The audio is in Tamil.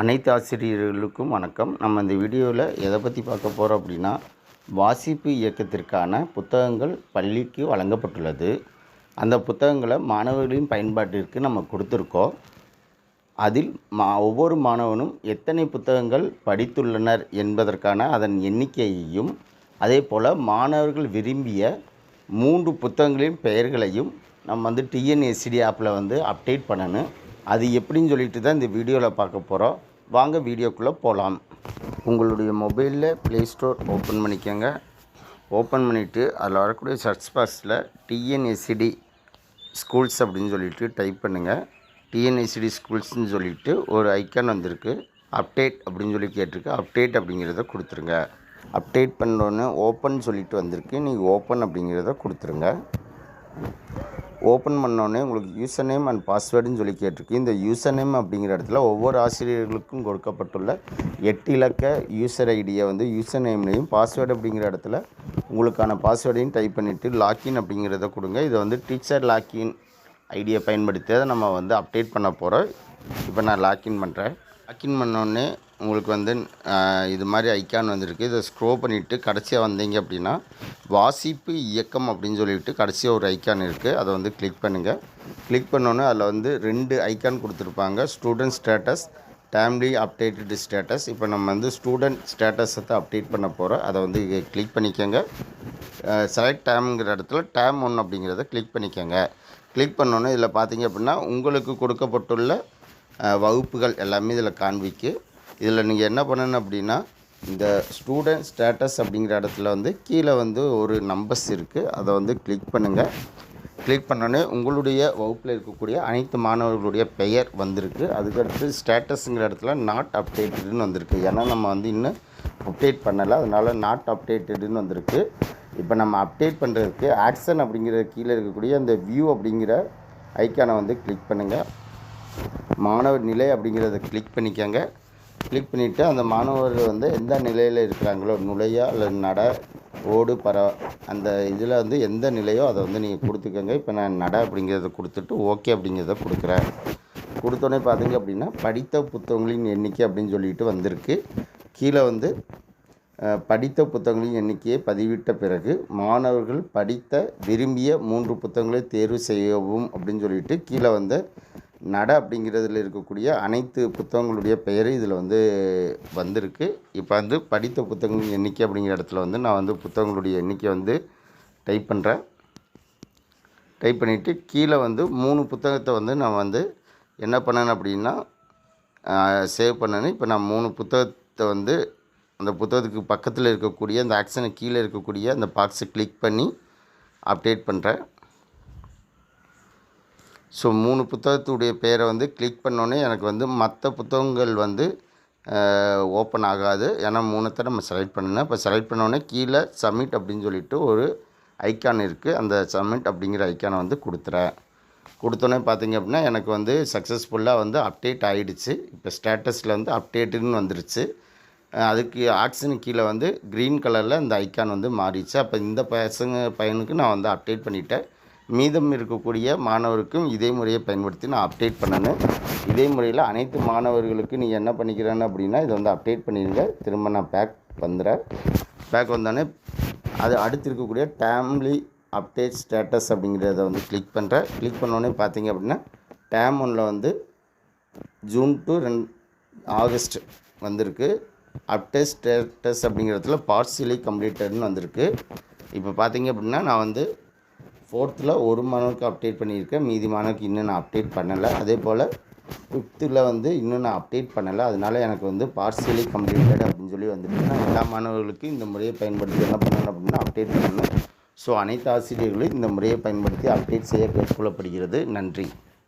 அனைத்து ஆசிரியர்களுக்கும் வணக்கம். நம்ம இந்த வீடியோவில் எதை பற்றி பார்க்க போகிறோம் அப்படின்னா வாசிப்பு இயக்கத்திற்கான புத்தகங்கள் பள்ளிக்கு வழங்கப்பட்டுள்ளது. அந்த புத்தகங்களை மாணவர்களின் பயன்பாட்டிற்கு நம்ம கொடுத்துருக்கோம். அதில் மா ஒவ்வொரு மாணவனும் எத்தனை புத்தகங்கள் படித்துள்ளனர் என்பதற்கான அதன் எண்ணிக்கையையும் அதே போல் மாணவர்கள் விரும்பிய மூன்று புத்தகங்களின் பெயர்களையும் நம்ம வந்து டிஎன்எஸ்டி ஆப்பில் வந்து அப்டேட் பண்ணணும். அது எப்படின்னு சொல்லிட்டு தான் இந்த வீடியோவில் பார்க்க போகிறோம் வாங்க வீடியோக்குள்ளே போகலாம் உங்களுடைய மொபைலில் ப்ளே ஸ்டோர் ஓப்பன் பண்ணிக்கோங்க. ஓப்பன் பண்ணிவிட்டு அதில் வரக்கூடிய சர்ச் பாக்ஸில் டிஎன்எஸ்சிடி ஸ்கூல்ஸ் அப்படின்னு சொல்லிட்டு டைப் பண்ணுங்கள் டிஎன்எஸ்சிடி ஸ்கூல்ஸ்னு சொல்லிட்டு ஒரு ஐக்கான் வந்திருக்கு. அப்டேட் அப்படின்னு சொல்லி கேட்டிருக்கு. அப்டேட் அப்படிங்கிறத கொடுத்துருங்க. அப்டேட் பண்ணோன்னு ஓப்பன் சொல்லிட்டு வந்திருக்கு. நீங்கள் ஓப்பன் அப்படிங்கிறத கொடுத்துருங்க. ஓப்பன் பண்ணோடனே உங்களுக்கு யூசர் நேம் அண்ட் பாஸ்வேர்டுன்னு சொல்லி கேட்டிருக்கு. இந்த யூசர் நேம் அப்படிங்கிற இடத்துல ஒவ்வொரு ஆசிரியர்களுக்கும் கொடுக்கப்பட்டுள்ள எட்டு இலக்க யூசர் ஐடியை வந்து யூசர் நேம்லேயும் பாஸ்வேர்டு அப்படிங்கிற இடத்துல உங்களுக்கான பாஸ்வேர்டையும் டைப் பண்ணிவிட்டு லாக்இன் அப்படிங்கிறத கொடுங்க. இதை வந்து டீச்சர் லாக்இன் ஐடியை பயன்படுத்தி அதை நம்ம வந்து அப்டேட் பண்ண போகிறோம் இப்போ நான் லாக்இன் பண்ணுறேன் லாக்இன் பண்ணோடனே உங்களுக்கு வந்து இது மாதிரி ஐக்கான் வந்திருக்கு. இதை ஸ்க்ரோ பண்ணிவிட்டு கடைசியாக வந்தீங்க அப்படின்னா வாசிப்பு இயக்கம் அப்படின்னு சொல்லிட்டு கடைசியாக ஒரு ஐக்கான் இருக்குது அதை வந்து கிளிக் பண்ணுங்கள் கிளிக் பண்ணோன்னே அதில் வந்து ரெண்டு ஐக்கான் கொடுத்துருப்பாங்க. Student status termly updated status இப்போ நம்ம வந்து ஸ்டூடெண்ட் ஸ்டேட்டஸை அப்டேட் பண்ண போகிறோம் அதை வந்து கிளிக் பண்ணிக்கோங்க. செலக்ட் டேம்ங்கிற இடத்துல டேம் ஒன் அப்படிங்கிறத கிளிக் பண்ணிக்கோங்க. கிளிக் பண்ணோன்னே இதில் பார்த்தீங்க அப்படின்னா உங்களுக்கு கொடுக்கப்பட்டுள்ள வகுப்புகள் எல்லாமே இதில் காண்பிக்கு. இதில் நீங்கள் என்ன பண்ணணும் அப்படின்னா இந்த ஸ்டூடெண்ட் ஸ்டேட்டஸ் அப்படிங்கிற இடத்துல வந்து கீழே வந்து ஒரு நம்பர்ஸ் இருக்குது அதை வந்து கிளிக் பண்ணுங்கள் கிளிக் பண்ணோடனே உங்களுடைய வகுப்பில் இருக்கக்கூடிய அனைத்து மாணவர்களுடைய பெயர் வந்திருக்கு. அதுக்கடுத்து ஸ்டேட்டஸுங்கிற இடத்துல நாட் அப்டேட்டட்னு வந்திருக்கு. ஏன்னா நம்ம வந்து இன்னும் அப்டேட் பண்ணலை. அதனால் நாட் அப்டேட்டடுன்னு வந்திருக்கு. இப்போ நம்ம அப்டேட் பண்ணுறதுக்கு ஆக்ஷன் அப்படிங்கிற கீழே இருக்கக்கூடிய அந்த வியூ அப்படிங்கிற ஐக்கானை வந்து கிளிக் பண்ணுங்கள் மாணவர் நிலை அப்படிங்கிறத கிளிக் பண்ணிக்கோங்க. கிளிக் பண்ணிவிட்டு அந்த மாணவர்கள் வந்து எந்த நிலையில் இருக்கிறாங்களோ நுழையா இல்லை நட ஓடு பர அந்த இதில் வந்து எந்த நிலையோ அதை வந்து நீங்கள் கொடுத்துக்கோங்க. இப்போ நான் நட அப்படிங்கிறத கொடுத்துட்டு ஓகே அப்படிங்கிறத கொடுக்குறேன். கொடுத்தோன்னே பார்த்தீங்க அப்படின்னா படித்த புத்தகங்களின் எண்ணிக்கை அப்படின்னு சொல்லிட்டு வந்திருக்கு. கீழே வந்து படித்த புத்தகங்களின் எண்ணிக்கையை பதிவிட்ட பிறகு மாணவர்கள் படித்த விரும்பிய மூன்று புத்தகங்களை தேர்வு செய்யவும் அப்படின்னு சொல்லிட்டு கீழே வந்து நட அப்படிங்கிறதுல இருக்கக்கூடிய அனைத்து புத்தகங்களுடைய பெயர் இதில் வந்து வந்திருக்கு. இப்போ வந்து படித்த புத்தகங்களின் எண்ணிக்கை அப்படிங்கிற இடத்துல வந்து நான் வந்து புத்தகங்களுடைய எண்ணிக்கை வந்து டைப் பண்ணுறேன். டைப் பண்ணிவிட்டு கீழே வந்து மூணு புத்தகத்தை வந்து நான் வந்து என்ன பண்ணேன் அப்படின்னா சேவ் பண்ணேன்னு. இப்போ நான் மூணு புத்தகத்தை வந்து அந்த புத்தகத்துக்கு பக்கத்தில் இருக்கக்கூடிய அந்த ஆக்ஷனுக்கு கீழே இருக்கக்கூடிய அந்த பாக்ஸை கிளிக் பண்ணி அப்டேட் பண்ணுறேன். ஸோ மூணு புத்தகத்துடைய பேரை வந்து கிளிக் பண்ணோன்னே எனக்கு வந்து மற்ற புத்தகங்கள் வந்து ஓப்பன் ஆகாது. ஏன்னா மூணுத்தை நம்ம செலக்ட் பண்ணணும் இப்போ செலக்ட் பண்ணோடனே கீழே சப்மிட் அப்படின்னு சொல்லிட்டு ஒரு ஐக்கான் இருக்குது அந்த சப்மிட் அப்படிங்கிற ஐக்கானை வந்து கொடுத்துறேன். கொடுத்தோன்னே பார்த்தீங்க அப்படின்னா எனக்கு வந்து சக்ஸஸ்ஃபுல்லாக வந்து அப்டேட் ஆகிடுச்சு இப்போ ஸ்டேட்டஸில் வந்து அப்டேட்டுன்னு வந்துருச்சு. அதுக்கு ஆக்ஷனுக்கு கீழே வந்து க்ரீன் கலரில் இந்த ஐக்கான் வந்து மாறிடுச்சு. அப்போ இந்த பசங்க பையனுக்கு நான் வந்து அப்டேட் பண்ணிட்டேன். மீதம் இருக்கக்கூடிய மாணவருக்கும் இதே முறையை பயன்படுத்தி நான் அப்டேட் பண்ணணும் இதே முறையில் அனைத்து மாணவர்களுக்கு நீங்கள் என்ன பண்ணிக்கிறேன்னு அப்படின்னா இதை வந்து அப்டேட் பண்ணிடுங்க. திரும்ப நான் பேக் வந்துடுறேன். பேக் வந்தோடனே அது அடுத்து இருக்கக்கூடிய டேம்லி அப்டேட் ஸ்டேட்டஸ் அப்படிங்கிறத வந்து கிளிக் பண்ணுறேன் கிளிக் பண்ணோடனே பார்த்தீங்க அப்படின்னா டேம் ஒன்றில் வந்து ஜூன் டு ரெண் ஆகஸ்ட் வந்திருக்கு. அப்டேட் ஸ்டேட்டஸ் அப்படிங்கிறதுல பார்சியலி கம்ப்ளீட்டட்னு வந்திருக்கு. இப்போ பார்த்தீங்க அப்படின்னா நான் வந்து ஃபோர்த்தில் ஒரு மாணவருக்கு அப்டேட் பண்ணியிருக்கேன். மீதி மாணவருக்கு இன்னும் நான் அப்டேட் பண்ணலை. அதே போல் ஃபிஃப்த்தில் வந்து இன்னும் நான் அப்டேட் பண்ணலை. அதனால் எனக்கு வந்து பார்சியலி கம்ப்ளீட்டட் அப்படின்னு சொல்லி வந்துட்டு நான் எல்லா மாணவர்களுக்கும் இந்த முறையை பயன்படுத்தி என்ன பண்ணணும் அப்படின்னா அப்டேட் பண்ணணும். ஸோ அனைத்து ஆசிரியர்களும் இந்த முறையை பயன்படுத்தி அப்டேட் செய்ய கேட்டுக்கொள்ளப்படுகிறது நன்றி.